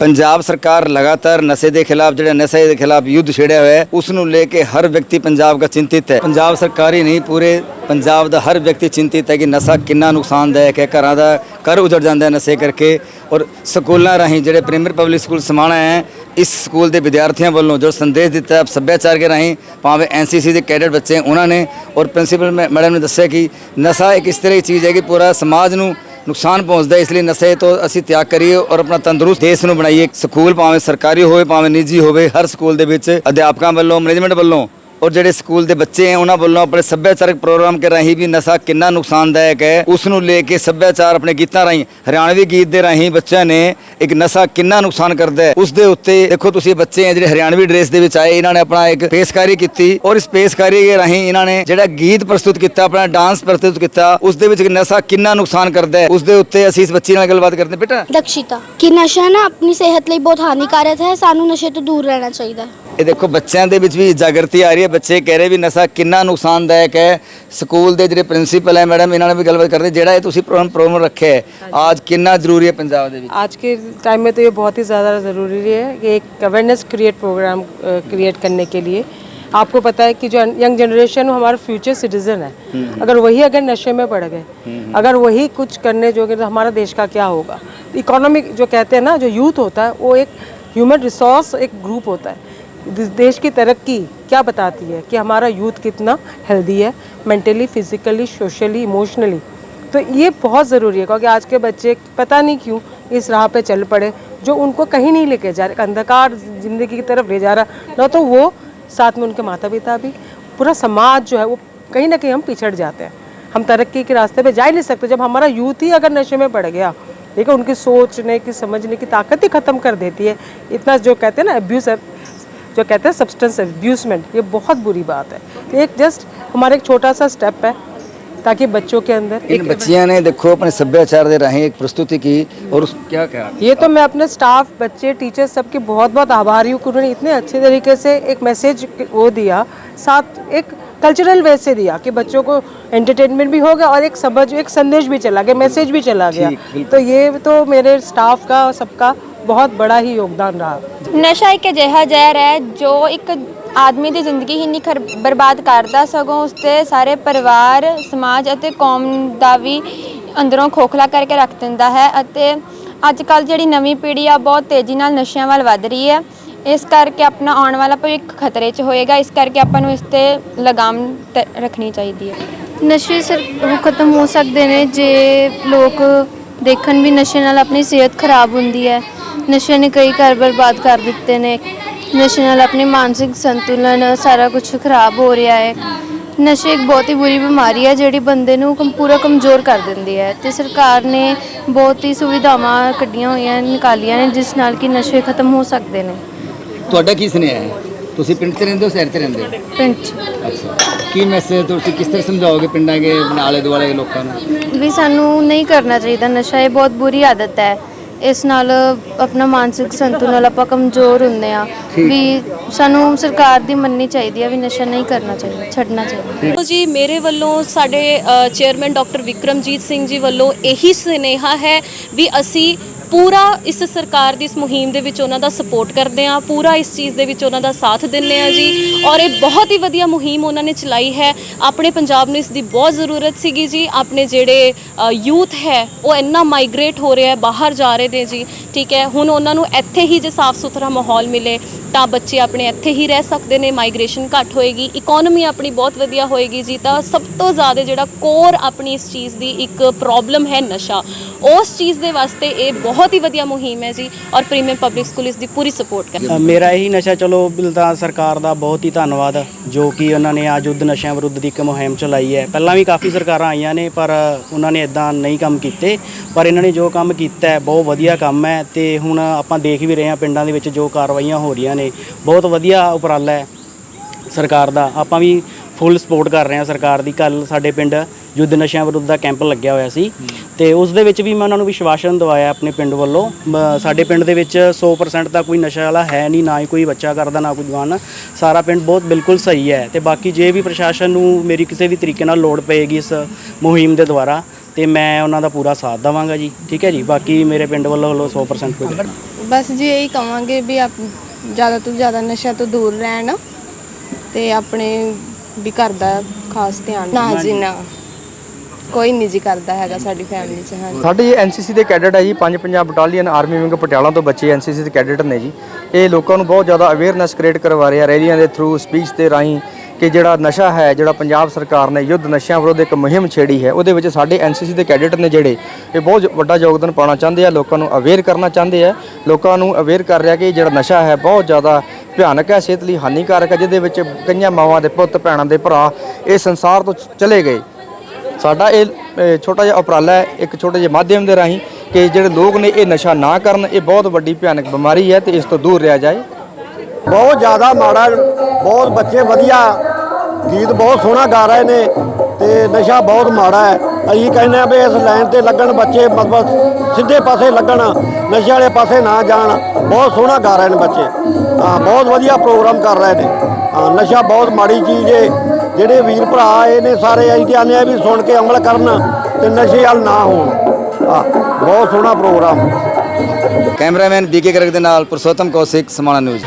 ਪੰਜਾਬ ਸਰਕਾਰ ਲਗਾਤਾਰ ਨਸ਼ੇ ਦੇ ਖਿਲਾਫ ਜਿਹੜਾ ਨਸ਼ੇ ਦੇ ਖਿਲਾਫ ਯੁੱਧ ਛੇੜਿਆ ਹੋਇਆ ਹੈ ਉਸ ਨੂੰ ਲੈ ਕੇ ਹਰ ਵਿਅਕਤੀ ਪੰਜਾਬ ਦਾ ਚਿੰਤਿਤ ਹੈ। ਪੰਜਾਬ ਸਰਕਾਰ ਹੀ ਨਹੀਂ ਪੂਰੇ ਪੰਜਾਬ ਦਾ ਹਰ ਵਿਅਕਤੀ ਚਿੰਤਿਤ ਹੈ ਕਿ ਨਸ਼ਾ ਕਿੰਨਾ ਨੁਕਸਾਨਦਾਇਕ ਹੈ। ਘਰਾਂ ਦਾ ਘਰ ਉਜੜ ਜਾਂਦਾ ਹੈ ਨਸ਼ੇ ਕਰਕੇ ਔਰ ਸਕੂਲਾਂ ਰਾਹੀਂ ਜਿਹੜੇ ਪ੍ਰਾਇਮਰੀ ਪਬਲਿਕ ਸਕੂਲ ਸਮਾਣਾ ਹੈ ਇਸ ਸਕੂਲ ਦੇ ਵਿਦਿਆਰਥੀਆਂ ਵੱਲੋਂ ਜੋ ਸੰਦੇਸ਼ ਦਿੱਤਾ ਹੈ, ਸੱਭਿਆਚਾਰ ਕੇ ਰਾਹੀਂ ਭਾਵੇਂ ਐਨਸੀਸੀ ਦੇ ਕੈਡਟ ਬੱਚੇ ਉਹਨਾਂ ਨੇ ਔਰ ਪ੍ਰਿੰਸੀਪਲ ਮੈਡਮ ਨੇ ਦੱਸਿਆ ਕਿ ਨਸ਼ਾ ਇੱਕ ਇਸ ਤਰ੍ਹਾਂ ਦੀ ਚੀਜ਼ ਹੈ ਕਿ ਪੂਰਾ ਸਮਾਜ ਨੂੰ ਨੁਕਸਾਨ ਪਹੁੰਚਦਾ ਇਸ ਲਈ ਨਸ਼ੇ ਤੋਂ ਅਸੀਂ ਤਿਆਗ ਕਰੀਏ ਔਰ ਆਪਣਾ ਤੰਦਰੁਸਤ ਦੇਸ਼ ਨੂੰ ਬਣਾਈਏ। ਸਕੂਲ ਭਾਵੇਂ ਸਰਕਾਰੀ ਹੋਵੇ, ਭਾਵੇਂ ਨਿੱਜੀ ਹੋਵੇ, ਹਰ ਸਕੂਲ ਦੇ ਵਿੱਚ ਅਧਿਆਪਕਾਂ ਵੱਲੋਂ, ਮੈਨੇਜਮੈਂਟ ਵੱਲੋਂ ਔਰ ਜਿਹੜੇ ਸਕੂਲ ਦੇ ਬੱਚੇ ਹੈ, ਉਹਨਾਂ ਵੱਲੋਂ ਆਪਣੇ ਸੱਭਿਆਚਾਰਕ ਪ੍ਰੋਗਰਾਮ ਕੇ ਰਾਹੀਂ ਵੀ ਨਸ਼ਾ ਕਿੰਨਾ ਨੁਕਸਾਨਦਾਇਕ ਹੈ ਉਸ ਨੂੰ ਲੈ ਕੇ ਸੱਭਿਆਚਾਰ ਆਪਣੇ ਗੀਤਾਂ ਰਾਹੀਂ, ਹਰਿਆਣਵੀ ਗੀਤ ਦੇ ਰਾਹੀਂ ਬੱਚਿਆਂ ਨੇ ਇੱਕ ਨਸ਼ਾ ਕਿੰਨਾ ਨੁਕਸਾਨ ਕਰਦਾ ਹੈ। ਉਸ ਦੇ ਉੱਤੇ ਦੇਖੋ ਤੁਸੀਂ ਬੱਚੇ ਹੈ, ਜਿਹੜੇ ਹਰਿਆਣਵੀ ਡਰੈਸ ਦੇ ਵਿੱਚ ਆਏ, ਇਹਨਾਂ ਨੇ ਆਪਣਾ ਇੱਕ ਪੇਸ਼ਕਾਰੀ ਕੀਤੀ ਔਰ ਇਸ ਪੇਸ਼ਕਾਰੀ ਦੇ ਰਾਹੀਂ ਇਹਨਾਂ ਨੇ ਜਿਹੜਾ ਗੀਤ ਪ੍ਰਸਤੁਤ ਕੀਤਾ, ਆਪਣਾ ਡਾਂਸ ਪ੍ਰਸਤੁਤ ਕੀਤਾ ਉਸ ਦੇ ਵਿੱਚ ਨਸ਼ਾ ਕਿੰਨਾ ਨੁਕਸਾਨ ਕਰਦਾ ਹੈ। ਉਸ ਦੇ ਉੱਤੇ ਅਸੀਂ ਇਸ ਬੱਚੀ ਨਾਲ ਗੱਲਬਾਤ ਕਰਦੇ ਬੇਟਾ ਦਕਸ਼ਿਤਾ, ਕਿ ਨਸ਼ਾ ਨਾ ਆਪਣੀ ਸਿਹਤ ਲਈ ਬਹੁਤ ਹਾਨੀਕਾਰਕ ਹੈ, ਸਾਨੂੰ ਨਸ਼ੇ ਤੋਂ ਦੂਰ ਰਹਿਣਾ ਚਾਹੀਦਾ ਹੈ। ਇਹ ਦੇਖੋ ਬੱਚਿਆਂ ਦੇ ਵਿੱਚ ਵੀ ਜਾਗਰਤੀ ਆ ਰਹੀ ਹੈ ਬੱਚੇ ਕਹਿ ਰਹੇ ਵੀ ਨਸ਼ਾ ਕਿੰਨਾ ਨੁਕਸਾਨਦਾਇਕ ਹੈ ਸਕੂਲ ਦੇ ਜਿਹੜੇ ਪ੍ਰਿੰਸੀਪਲ ਹੈ ਮੈਡਮ ਇਹਨਾਂ ਨਾਲ ਵੀ ਗੱਲਬਾਤ ਕਰਦੇ ਜਿਹੜਾ ਇਹ ਤੁਸੀਂ ਪ੍ਰੋਗਰਾਮ ਪ੍ਰੋਗਰਾਮ ਰੱਖਿਆ ਹੈ ਅੱਜ ਕਿੰਨਾ ਜ਼ਰੂਰੀ ਹੈ ਪੰਜਾਬ ਦੇ ਵਿੱਚ आज के टाइम में तो ये बहुत ही ज़्यादा ज़रूरी है कि एक अवेयरनेस क्रिएट प्रोग्राम क्रिएट करने के लिए आपको पता है कि जो यंग जनरेशन हमारा फ्यूचर सिटीजन है अगर वही अगर नशे में पड़ गए अगर वही कुछ करने जो तो हमारा देश का क्या होगा इकोनॉमिक जो कहते हैं ना जो यूथ होता है वो एक ह्यूमन रिसोर्स एक ग्रुप होता है दिस- देश की तरक्की क्या बताती है कि हमारा यूथ कितना हेल्दी है मेंटली फिजिकली सोशली इमोशनली तो ये बहुत ज़रूरी है, क्योंकि आज के बच्चे पता नहीं क्यों इस राह पे चल पड़े, जो उनको कहीं नहीं लेके जा रहे, अंधकार ज़िंदगी की तरफ़ ले जा रहा। ना तो वो साथ में उनके माता पिता भी, पूरा समाज जो है वो कहीं ना कहीं हम पिछड़ जाते हैं। हम तरक्की के रास्ते पे जा ही नहीं सकते, जब हमारा यूथ ही अगर नशे में पड़ गया है उनकी सोचने की, समझने की ताकत ही ख़त्म कर देती है। इतना जो कहते हैं ना अब्यूज़ जो कहते हैं सब्सटेंस एब्यूसमेंट ये बहुत बुरी बात है। एक जस्ट हमारा एक छोटा सा स्टेप है ताकि बच्चों के अंदर इन बच्चिया ने देखो अपने सभ्याचार दे रहे एक प्रस्तुति की और उस क्या क्या ये तो मैं अपने स्टाफ बच्चे टीचर सबके बहुत बहुत आभारी हूँ उन्होंने इतने अच्छे तरीके से एक मैसेज वो दिया साथ एक कल्चरल वे से दिया कि बच्चों को एंटरटेनमेंट भी हो गया और एक समझ एक संदेश भी चला गया मैसेज भी चला गया। तो ये तो मेरे स्टाफ का सबका ਬਹੁਤ ਬੜਾ ਹੀ ਯੋਗਦਾਨ ਰਹਾ। ਨਸ਼ਾ ਇੱਕ ਅਜਿਹਾ ਜ਼ਹਿਰ ਹੈ ਜੋ ਇੱਕ ਆਦਮੀ ਦੀ ਜ਼ਿੰਦਗੀ ਹੀ ਨਹੀਂ ਬਰਬਾਦ ਕਰਦਾ ਸਗੋਂ ਉਸ ਤੇ ਸਾਰੇ ਪਰਿਵਾਰ ਸਮਾਜ ਅਤੇ ਕੌਮ ਦਾ ਵੀ ਅੰਦਰੋਂ ਖੋਖਲਾ ਕਰਕੇ ਰੱਖ ਦਿੰਦਾ ਹੈ ਅਤੇ ਅੱਜ ਕੱਲ ਜਿਹੜੀ ਨਵੀਂ ਪੀੜ੍ਹੀ ਆ ਬਹੁਤ ਤੇਜ਼ੀ ਨਾਲ ਨਸ਼ਿਆਂ ਵੱਲ ਵੱਧ ਰਹੀ ਹੈ। ਇਸ ਕਰਕੇ ਆਪਣਾ ਆਉਣ ਵਾਲਾ ਭਵਿੱਖ ਖਤਰੇ 'ਚ ਹੋਏਗਾ। ਇਸ ਕਰਕੇ ਆਪਾਂ ਨੂੰ ਇਸ ਤੇ ਲਗਾਮ ਰੱਖਣੀ ਚਾਹੀਦੀ ਹੈ। ਨਸ਼ੇ ਸਰ ਖਤਮ ਹੋ ਸਕਦੇ ਨੇ ਜੇ ਲੋਕ ਦੇਖਣ ਵੀ ਨਸ਼ੇ ਨਾਲ ਆਪਣੀ ਸਿਹਤ ਖਰਾਬ ਹੁੰਦੀ ਹੈ। ਨਸ਼ੇ ਨੇ ਕਈ ਘਰ ਬਰਬਾਦ ਕਰ ਦਿੱਤੇ ਨੇ। ਨਸ਼ੇ ਨਾਲ ਆਪਣੀ ਮਾਨਸਿਕ ਸੰਤੁਲਨ ਸਾਰਾ ਕੁਝ ਖਰਾਬ ਹੋ ਰਿਹਾ ਹੈ। ਨਸ਼ੇ ਇੱਕ ਬਹੁਤ ਹੀ ਬੁਰੀ ਬਿਮਾਰੀ ਹੈ ਜਿਹੜੀ ਬੰਦੇ ਨੂੰ ਕਮ ਪੂਰਾ ਕਮਜ਼ੋਰ ਕਰ ਦਿੰਦੀ ਹੈ ਤੇ ਸਰਕਾਰ ਨੇ ਬਹੁਤ ਹੀ ਸੁਵਿਧਾਵਾਂ ਕੱਢੀਆਂ ਹੋਈਆਂ ਨਿਕਾਲੀਆਂ ਨੇ ਜਿਸ ਨਾਲ ਕਿ ਨਸ਼ੇ ਖਤਮ ਹੋ ਸਕਦੇ ਨੇ। ਤੁਹਾਡਾ ਕੀ ਸੁਨੇਹਾ ਹੈ? ਤੁਸੀਂ ਪਿੰਡ 'ਚ ਰਹਿੰਦੇ ਹੋ ਸ਼ਹਿਰ 'ਚ ਰਹਿੰਦੇ ਹੋ? ਪਿੰਡ 'ਚ। ਅੱਛਾ। ਕੀ ਮੈਸੇਜ ਤੁਸੀਂ ਕਿਸ ਤਰ੍ਹਾਂ ਸਮਝਾਓਗੇ ਪਿੰਡਾਂ ਦੇ ਨਾਲੇ ਦੁਆਲੇ ਦੇ ਲੋਕਾਂ ਨੂੰ? ਵੀ ਸਾਨੂੰ ਨਹੀਂ ਕਰਨਾ ਚਾਹੀਦਾ ਨਸ਼ਾ ਇਹ ਬਹੁਤ ਬੁਰੀ ਆਦਤ ਹੈ। ਇਸ ਨਾਲ ਆਪਣਾ ਮਾਨਸਿਕ ਸੰਤੁਲਨ ਆਪਾਂ ਕਮਜ਼ੋਰ ਹੁੰਦੇ ਆ ਵੀ ਸਾਨੂੰ ਸਰਕਾਰ ਦੀ ਮੰਨਣੀ ਚਾਹੀਦੀ ਹੈ ਵੀ ਨਸ਼ਾ ਨਹੀਂ ਕਰਨਾ ਚਾਹੀਦਾ ਛੱਡਣਾ ਚਾਹੀਦਾ। ਜੀ ਮੇਰੇ ਵੱਲੋਂ ਸਾਡੇ ਚੇਅਰਮੈਨ ਡਾਕਟਰ ਵਿਕਰਮਜੀਤ ਸਿੰਘ ਜੀ ਵੱਲੋਂ ਇਹੀ ਸੁਨੇਹਾ ਹੈ ਵੀ ਅਸੀਂ ਪੂਰਾ ਇਸ ਸਰਕਾਰ ਦੀ ਇਸ ਮੁਹਿੰਮ ਦੇ ਵਿੱਚ ਉਹਨਾਂ ਦਾ ਸਪੋਰਟ ਕਰਦੇ ਹਾਂ, ਪੂਰਾ ਇਸ ਚੀਜ਼ ਦੇ ਵਿੱਚ ਉਹਨਾਂ ਦਾ ਸਾਥ ਦਿੰਦੇ ਹਾਂ ਜੀ। ਔਰ ਇਹ ਬਹੁਤ ਹੀ ਵਧੀਆ ਮੁਹਿੰਮ ਉਹਨਾਂ ਨੇ ਚਲਾਈ ਹੈ। ਆਪਣੇ ਪੰਜਾਬ ਨੂੰ ਇਸ ਦੀ ਬਹੁਤ ਜ਼ਰੂਰਤ ਸੀਗੀ ਜੀ। ਆਪਣੇ ਜਿਹੜੇ ਯੂਥ ਹੈ, ਉਹ ਇੰਨਾ ਮਾਈਗ੍ਰੇਟ ਹੋ ਰਿਹਾ ਹੈ, ਬਾਹਰ ਜਾ ਰਹੇ ਨੇ ਜੀ। ਠੀਕ ਹੈ, ਹੁਣ ਉਹਨਾਂ ਨੂੰ ਇੱਥੇ ਹੀ ਜੇ ਸਾਫ਼ ਸੁਥਰਾ ਮਾਹੌਲ ਮਿਲੇ, ਤਾਂ ਬੱਚੇ ਆਪਣੇ ਇੱਥੇ ਹੀ ਰਹਿ ਸਕਦੇ ਨੇ ਮਾਈਗ੍ਰੇਸ਼ਨ ਘੱਟ ਹੋਏਗੀ ਇਕਨੋਮੀ ਆਪਣੀ ਬਹੁਤ ਵਧੀਆ ਹੋਏਗੀ ਜੀ। ਤਾਂ ਸਭ ਤੋਂ ਜ਼ਿਆਦਾ ਜਿਹੜਾ ਕੋਰ ਆਪਣੀ ਇਸ ਚੀਜ਼ ਦੀ ਇੱਕ ਪ੍ਰੋਬਲਮ ਹੈ ਨਸ਼ਾ। ਉਸ ਚੀਜ਼ ਦੇ ਵਾਸਤੇ ਇਹ ਬਹੁਤ ਹੀ ਵਧੀਆ ਮੁਹਿੰਮ ਹੈ ਜੀ ਔਰ ਪ੍ਰੀਮੀਅਮ ਪਬਲਿਕ ਸਕੂਲ ਇਸ ਦੀ ਪੂਰੀ ਸਪੋਰਟ ਕਰ ਮੇਰਾ ਇਹੀ ਨਸ਼ਾ ਚਲੋ ਬਿਲ ਤਾਂ ਸਰਕਾਰ ਦਾ ਬਹੁਤ ਹੀ ਧੰਨਵਾਦ ਜੋ ਕਿ ਉਹਨਾਂ ਨੇ ਆ ਯੁੱਧ ਨਸ਼ਿਆਂ ਵਿਰੁੱਧ ਦੀ ਇੱਕ ਮੁਹਿੰਮ ਚਲਾਈ ਹੈ। ਪਹਿਲਾਂ ਵੀ ਕਾਫੀ ਸਰਕਾਰਾਂ ਆਈਆਂ ਨੇ ਪਰ ਉਹਨਾਂ ਨੇ ਇਦਾਂ ਨਹੀਂ ਕੰਮ ਕੀਤੇ ਪਰ ਇਹਨਾਂ ਨੇ ਜੋ ਕੰਮ ਕੀਤਾ ਹੈ ਬਹੁਤ ਵਧੀਆ ਕੰਮ ਹੈ ਤੇ ਹੁਣ ਆਪਾਂ ਦੇਖ ਵੀ ਰਹੇ ਹਾਂ ਪਿੰਡਾਂ ਦੇ ਵਿੱਚ ਜੋ ਕਾਰਵਾਈਆਂ ਹੋ ਰਹੀਆਂ ਨੇ। ਬਹੁਤ ਵਧੀਆ ਉਪਰਾਲਾ ਹੈ ਸਰਕਾਰ ਦਾ। ਆਪਾਂ ਵੀ ਫੁੱਲ ਸਪੋਰਟ ਕਰ ਰਹੇ ਹਾਂ ਸਰਕਾਰ ਦੀ। ਕੱਲ ਸਾਡੇ ਪਿੰਡ ਯੁੱਧ ਨਸ਼ਿਆਂ ਵਿਰੁੱਧ ਦਾ ਕੈਂਪ ਲੱਗਿਆ ਹੋਇਆ ਸੀ। ਤੇ ਉਸ ਦੇ ਵਿੱਚ ਵੀ ਮੈਂ ਉਹਨਾਂ ਨੂੰ ਵਿਸ਼ਵਾਸਨ ਦਵਾਇਆ ਆਪਣੇ ਪਿੰਡ ਵੱਲੋਂ। ਮ- ਸਾਡੇ ਪਿੰਡ ਦੇ ਵਿੱਚ 100% ਤਾਂ ਕੋਈ ਨਸ਼ਾ ਵਾਲਾ ਹੈ ਨਹੀਂ, ਨਾ ਹੀ ਕੋਈ ਬੱਚਾ ਕਰਦਾ, ਨਾ ਕੋਈ ਜਵਾਨ। ਸਾਰਾ ਪਿੰਡ ਬਹੁਤ ਬਿਲਕੁਲ ਸਹੀ ਹੈ ਤੇ ਬਾਕੀ ਜੇ ਵੀ ਪ੍ਰਸ਼ਾਸਨ ਨੂੰ ਮੇਰੀ ਕਿਸੇ ਵੀ ਤਰੀਕੇ ਨਾਲ ਲੋੜ ਪਏਗੀ ਇਸ ਮੁਹਿੰਮ ਦੇ ਦੁਆਰਾ, ਤੇ ਮੈਂ ਉਹਨਾਂ ਦਾ ਪੂਰਾ ਸਾਥ ਦੇਵਾਂਗਾ ਜੀ। ਠੀਕ ਹੈ ਜੀ? ਬਾਕੀ ਮੇਰੇ ਪਿੰਡ ਵੱਲੋਂ ਵੱਲੋਂ 100% ਕੋਈ ਬਸ ਜੀ ਇਹੀ ਕਵਾਂਗੇ ਵੀ ਆਪ, ਜ਼ਿਆਦਾ ਤੋਂ ਜ਼ਿਆਦਾ ਨਸ਼ਾ ਤੋਂ ਦੂਰ ਰਹਿਣ ਤੇ ਆਪਣੇ ਵੀ ਘਰ ਦਾ ਖਾਸ ਧਿਆਨ ਨਾ ਜੀ ਨਾ। ਕੋਈ ਨਹੀਂ ਜੀ ਕਰਦਾ ਹੈਗਾ ਸਾਡੀ ਫੈਮਿਲੀ 'ਚ ਹਾਂਜੀ। ਸਾਡੇ ਐਨਸੀਸੀ ਦੇ ਕੈਡਟ ਹੈ ਜੀ ਪੰਜ Punjab battalion army wing Patiala ਤੋਂ ਬੱਚੇ ਐਨਸੀਸੀ ਦੇ ਕੈਡਟ ਨੇ ਜੀ। ਇਹ ਲੋਕਾਂ ਨੂੰ ਬਹੁਤ ਜ਼ਿਆਦਾ ਅਵੇਅਰਨੈਸ ਕ੍ਰੀਏਟ ਕਰਵਾ ਰਹੇ ਆ ਰੈਲੀਆਂ ਦੇ ਥਰੂ ਸਪੀਚ ਦੇ ਰਾਹੀਂ ਕਿ ਜਿਹੜਾ ਨਸ਼ਾ ਹੈ ਜਿਹੜਾ ਪੰਜਾਬ ਸਰਕਾਰ ਨੇ ਯੁੱਧ ਨਸ਼ਿਆਂ ਵਿਰੁੱਧ ਇੱਕ ਮੁਹਿੰਮ ਛੇੜੀ ਹੈ ਉਹਦੇ ਵਿੱਚ ਸਾਡੇ ਐਨਸੀਸੀ ਦੇ ਕੈਡਟ ਨੇ ਜਿਹੜੇ ਇਹ ਬਹੁਤ ਵੱਡਾ ਯੋਗਦਾਨ ਪਾਉਣਾ ਚਾਹੁੰਦੇ ਆ ਲੋਕਾਂ ਨੂੰ ਅਵੇਅਰ ਕਰਨਾ ਚਾਹੁੰਦੇ ਆ। ਲੋਕਾਂ ਨੂੰ ਅਵੇਅਰ ਕਰ ਰਿਹਾ ਕਿ ਜਿਹੜਾ ਨਸ਼ਾ ਹੈ ਬਹੁਤ ਜ਼ਿਆਦਾ ਭਿਆਨਕ ਹੈ, ਸਿਹਤ ਲਈ ਹਾਨੀਕਾਰਕ ਹੈ, ਜਿਹਦੇ ਵਿੱਚ ਕਈਆਂ ਮਾਵਾਂ ਦੇ ਪੁੱਤ, ਭੈਣਾਂ ਦੇ ਭਰਾ ਇਹ ਸੰਸਾਰ ਤੋਂ ਚਲੇ ਗਏ। ਸਾਡਾ ਇਹ ਛੋਟਾ ਜਿਹਾ ਉਪਰਾਲਾ ਹੈ, ਇੱਕ ਛੋਟੇ ਜਿਹੇ ਮਾਧਿਅਮ ਦੇ ਰਾਹੀਂ ਕਿ ਜਿਹੜੇ ਲੋਕ ਨੇ ਇਹ ਨਸ਼ਾ ਨਾ ਕਰਨ, ਇਹ ਬਹੁਤ ਵੱਡੀ ਭਿਆਨਕ ਬਿਮਾਰੀ ਹੈ ਤੇ ਇਸ ਤੋਂ ਦੂਰ ਰਿਹਾ ਜਾਏ। ਬਹੁਤ ਜ਼ਿਆਦਾ ਮਾੜਾ, ਬਹੁਤ ਬੱਚੇ ਵਧੀਆ, ਗੀਤ ਬਹੁਤ ਸੋਹਣਾ ਗਾ ਰਹੇ ਨੇ ਤੇ ਨਸ਼ਾ ਬਹੁਤ ਮਾੜਾ ਹੈ। ਅਸੀਂ ਕਹਿੰਦੇ ਆ ਵੀ ਇਸ ਲਾਈਨ ਤੇ ਲੱਗਣ ਬੱਚੇ ਮਤਲਬ ਸਿੱਧੇ ਪਾਸੇ ਲੱਗਣ। ਨਸ਼ੇ ਵਾਲੇ ਪਾਸੇ ਨਾ ਜਾਣ। ਬਹੁਤ ਸੋਹਣਾ ਗਾ ਰਹੇ ਨੇ ਬੱਚੇ। ਹਾਂ, ਬਹੁਤ ਵਧੀਆ ਪ੍ਰੋਗਰਾਮ ਕਰ ਰਹੇ ਨੇ। ਹਾਂ, ਨਸ਼ਾ ਬਹੁਤ ਮਾੜੀ ਚੀਜ਼ ਏ। ਜਿਹੜੇ ਵੀਰ ਭਰਾ ਆਏ ਨੇ ਸਾਰੇ ਅਸੀਂ ਚਾਹੁੰਦੇ ਆ ਵੀ ਸੁਣ ਕੇ ਅਮਲ ਕਰਨ ਤੇ ਨਸ਼ੇ ਵੱਲ ਨਾ ਹੋਣ। ਹਾਂ, ਬਹੁਤ ਸੋਹਣਾ ਪ੍ਰੋਗਰਾਮ। ਕੈਮਰਾਮੈਨ ਬੀਕੇ ਗਰਗ ਦੇ ਨਾਲ ਪੁਰਸ਼ੋਤਮ ਕੌਸ਼ਿਕ, ਸਮਾਣਾ ਨਿਊਜ਼।